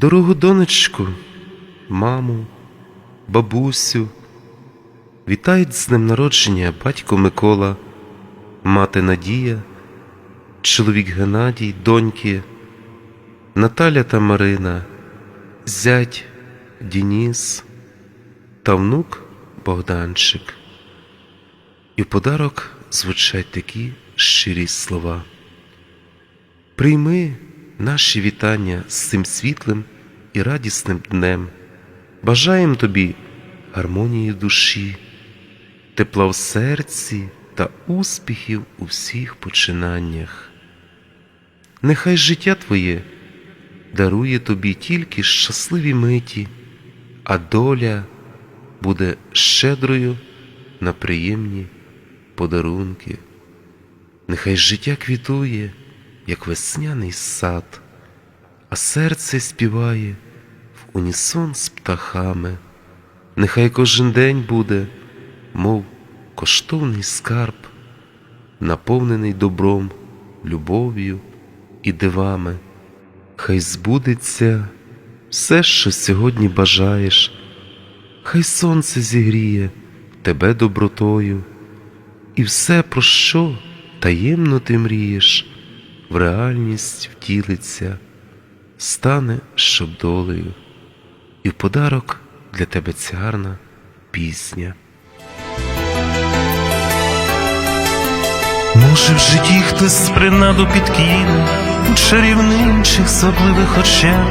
Дорогу донечку, маму, бабусю, вітають з днем народження батько Микола, мати Надія, чоловік Геннадій, доньки, Наталя та Марина, зять Дініс та внук Богданчик. І в подарок звучать такі щирі слова. Прийми наші вітання з цим світлим і радісним днем. Бажаєм тобі гармонії душі, тепла в серці та успіхів у всіх починаннях. Нехай життя твоє дарує тобі тільки щасливі миті, а доля буде щедрою на приємні подарунки. Нехай життя квітує, як весняний сад, а серце співає в унісон з птахами. Нехай кожен день буде, мов коштовний скарб, наповнений добром, любов'ю і дивами. Хай збудеться все, що сьогодні бажаєш, хай сонце зігріє тебе добротою, і все, про що таємно ти мрієш, в реальність втілиться, стане щоб долею, і в подарок для тебе ця пісня. Може, в житті хтось принаду підкине у чарівничих сопливих очах,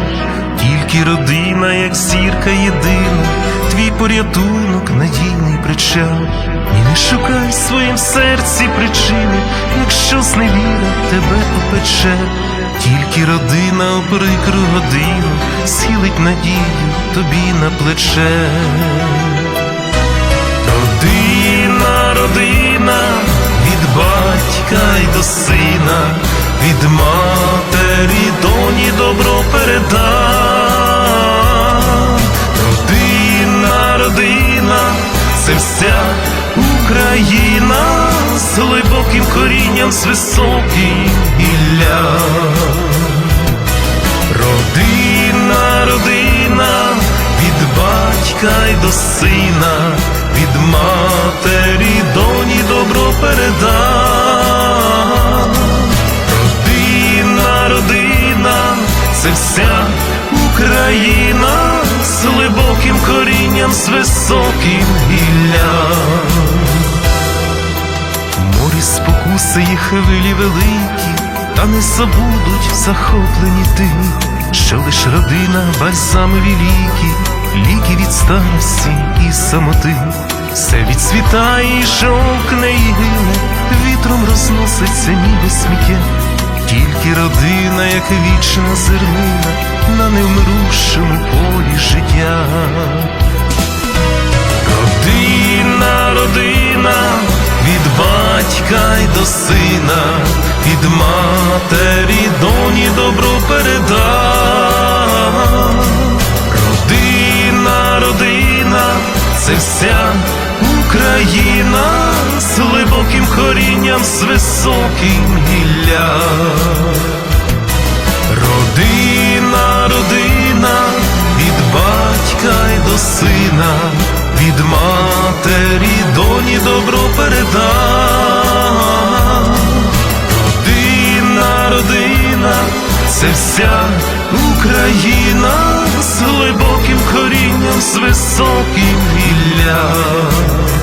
тільки родина, як зірка єдина, твій порятунок, надійний причал. І не шукай в своїм серці причини, якщо зневіра тебе опече, тільки родина у прикру годину схилить надію тобі на плече. Родина, родина, від батька й до сина, від матері доні добро переда. Родина, родина, це вся Україна з глибоким корінням, з високим гілля. Родина, родина, від батька й до сина, від матері доні добро переда. Родина, родина, це вся Україна з глибоким корінням, з високим гіллям. Морі спокуси і хвилі великі, та не забудуть захоплені тим, що лиш родина бальзамові ліки, ліки від старості і самоти, все відцвітає і жовкне і гине, вітром розноситься ніби сміття, тільки родина, як вічна зернина, на невмирущому полі життя. Батька до сина, від матері доні добро переда. Родина, родина, це вся Україна з глибоким корінням, з високим гіллям. Родина, родина, від батька й до сина, від матері доні добро переда. це вся Україна з глибоким корінням, з високим гіллям.